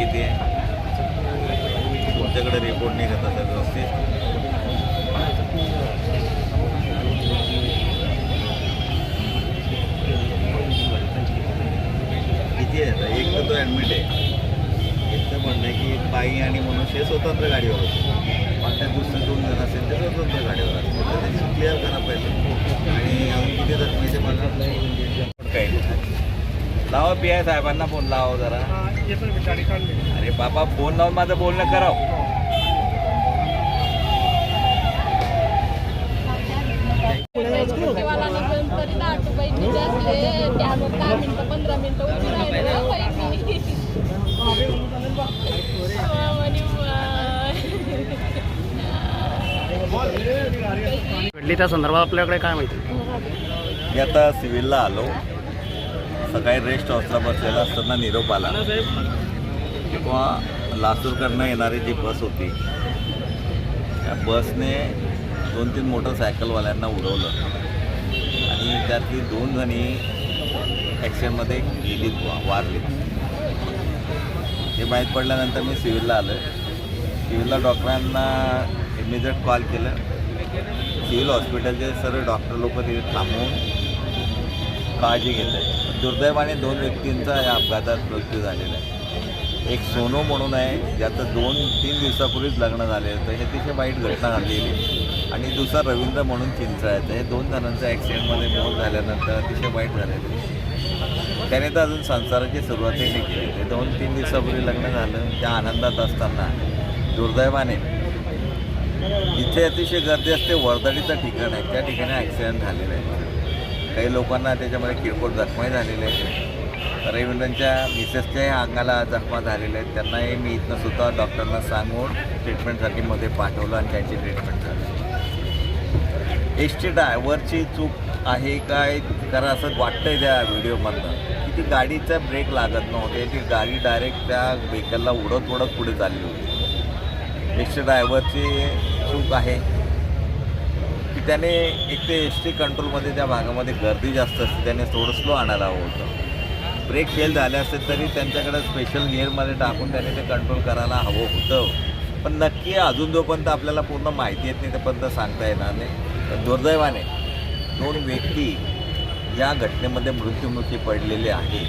किती आहे? तुमच्याकडे रिपोर्ट नाही करता सर व्यवस्थित किती आहे आता? एक तर तो ॲडमिट आहे. एक तर म्हणणं आहे की बाई आणि मनुष्य स्वतंत्र गाडीवर पण त्या दुसरं दोन जण असेल ते स्वतंत्र गाडीवर असतील तर त्याची क्लिअर करा पाहिजे. आणि अजून किती जखमीचे म्हणणार काही लावा पी आय साहेबांना फोन लावा जरा. अरे बाबा फोन लावून माझं बोलणं कराव. पंधरा मिनिटं उभी राहिले घडली त्या संदर्भात आपल्याकडे काय माहिती? मी आता सिव्हिलला आलो. सकाळी रेस्ट हाऊसला बसलेला असताना निरोप आला. किंवा लासूरकडनं येणारी जी बस होती त्या बसने दोन तीन मोटरसायकलवाल्यांना उडवलं. आणि त्यातली दोन जणी ॲक्सिडेंटमध्ये गेलीत वारली हे माहीत पडल्यानंतर मी सिव्हिलला आलो सिव्हिलला डॉक्टरांना इमिजिएट कॉल केलं. सिव्हिल हॉस्पिटलचे सर्व डॉक्टर लोक तिथे थांबवून काळजी घेत आहे. दुर्दैवाने दोन व्यक्तींचा या अपघातात मृत्यू झालेला आहे. एक सोनू म्हणून आहे ज्याचं दोन तीन दिवसापूर्वीच लग्न झाले होतं. हे अतिशय वाईट घटना घडलेली. आणि दुसरा रवींद्र म्हणून चिंचळायचं हे दोन जणांचा ॲक्सिडेंटमध्ये मौत झाल्यानंतर अतिशय वाईट झालेलं आहे. त्याने तर अजून संसाराची सुरुवातही नाही केली. ते दोन तीन दिवसापूर्वी लग्न झालं. त्या आनंदात असताना दुर्दैवाने. जिथे अतिशय गर्दी असते. वर्दळीचं ठिकाण आहे. त्या ठिकाणी ॲक्सिडेंट झालेलं आहे. काही लोकांना त्याच्यामध्ये किरकोळ जखमाही झालेले आहेत. रविंद्रांच्या मिसेसच्याही अंगाला जखमा झालेल्या आहेत. त्यांनाही मी इथनं सुद्धा डॉक्टरना सांगून ट्रीटमेंटसाठी मध्ये पाठवलं आणि त्यांची ट्रीटमेंट झाली. एस टी ड्रायव्हरची चूक आहे काय? कारण असं वाटतंय त्या व्हिडिओमधनं. की ती गाडीचा ब्रेक लागत नव्हते. ती गाडी डायरेक्ट त्या व्हेकलला उडत उडत पुढे चालली होती. एस टी ड्रायव्हरची चूक आहे. त्याने एक ते एस टी कंट्रोलमध्ये त्या भागामध्ये गर्दी जास्त असते त्याने थोडं स्लो आणायला हवं होतं. ब्रेक फेल झाले असते तरी त्यांच्याकडे स्पेशल गिअरमध्ये टाकून त्याने ते कंट्रोल करायला हवं होतं. पण नक्की अजून जोपर्यंत आपल्याला पूर्ण माहिती येत नाही तोपर्यंत सांगता येणार नाही. पण दुर्दैवाने दोन व्यक्ती या घटनेमध्ये मृत्युमुखी पडलेले आहे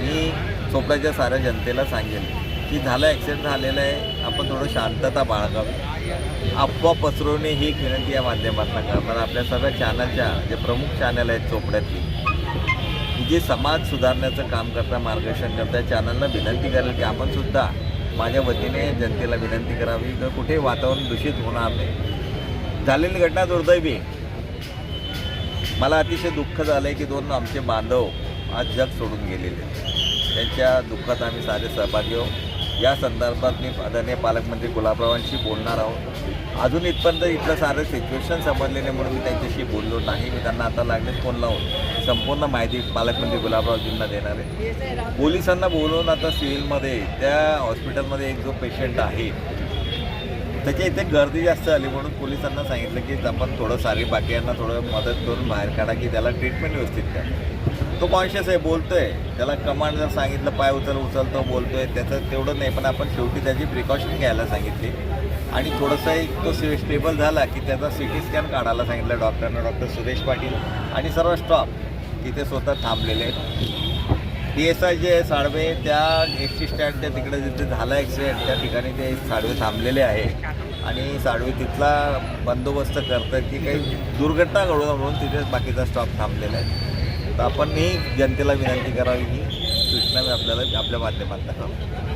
मी चोपड्याच्या साऱ्या जनतेला सांगेन की झालं ॲक्सिडेंट झालेलं आहे. आपण थोडं शांतता बाळगावी. अफवा पसरवणे ही एक विनंती या माध्यमातून करणार. आपल्या सगळ्या चॅनलच्या जे प्रमुख चॅनल आहेत चोपड्यातली जे समाज सुधारण्याचं काम करता मार्गदर्शन करता चॅनलला विनंती करेल की आपण सुद्धा माझ्या वतीने जनतेला विनंती करावी. की कुठे वातावरण दूषित होणार नाही. झालेली घटना दुर्दैवी मला अतिशय दुःख झालं आहे की दोन आमचे बांधव आज जग सोडून गेलेले त्यांच्या दुःखात आम्ही सारे सहभागी आहोत. या संदर्भात मी आदरणीय पालकमंत्री गुलाबरावांशी बोलणार आहोत. अजून इथपर्यंत इथलं सारं सिच्युएशन समजले नाही म्हणून मी त्यांच्याशी बोललो नाही. मी त्यांना आता लागलेच फोन लावून संपूर्ण माहिती पालकमंत्री गुलाबरावजींना देणार आहे. पोलिसांना बोलवून आता सिव्हिलमध्ये त्या हॉस्पिटलमध्ये एक जो पेशंट आहे त्याच्या इथे गर्दी जास्त आली म्हणून पोलिसांना सांगितलं की आपण थोडं सारी बाकीयांना थोडं मदत करून बाहेर काढा की त्याला ट्रीटमेंट व्यवस्थित करा. तो कॉन्शियस आहे बोलतोय. त्याला कमांड जर सांगितलं पाय उचल उचलतो बोलतोय त्याचं तेवढं नाही पण आपण शेवटी त्याची प्रिकॉशन घ्यायला सांगितली. आणि थोडंसं एक तो स्टेबल झाला की त्याचा सी टी स्कॅन काढायला सांगितलं डॉक्टरनं डॉक्टर सुरेश पाटील आणि सर्व स्टॉप तिथे स्वतः थांबलेले आहेत. पी एस आय जे आहे साडवे त्या एस टी स्टँडच्या तिकडे जिथे झाला ॲक्सिडेंट त्या ठिकाणी ते साडवे थांबलेले आहे. आणि साडवे तिथला बंदोबस्त करतात की काही दुर्घटना घडू नये म्हणून तिथे बाकीचा स्टॉप थांबलेला आहे. तर आपण ही जनतेला विनंती करावी ही सूचना मी आपल्याला आपल्या माध्यमात